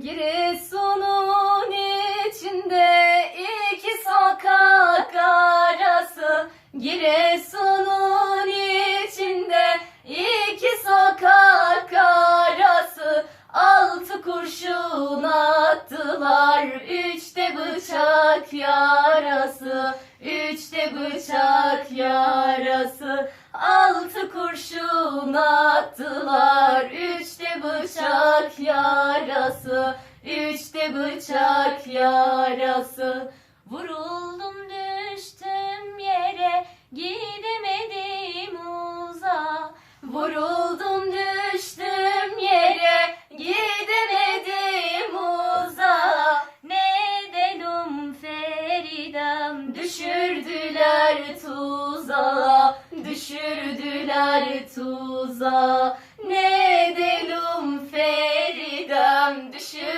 Giresun'un içinde iki sokak arası. Giresun'un içinde iki sokak arası. Altı kurşun attılar Üçte bıçak yarası. Üçte bıçak yarası. Altı kurşun attılar yarası Üçte bıçak yarası. Vuruldum düştüm yere Gidemedim uzağa Vuruldum düştüm yere Gidemedim uzağa Ne dedim Feridem Düşürdüler tuzağa Düşürdüler tuzağa Dankeschön.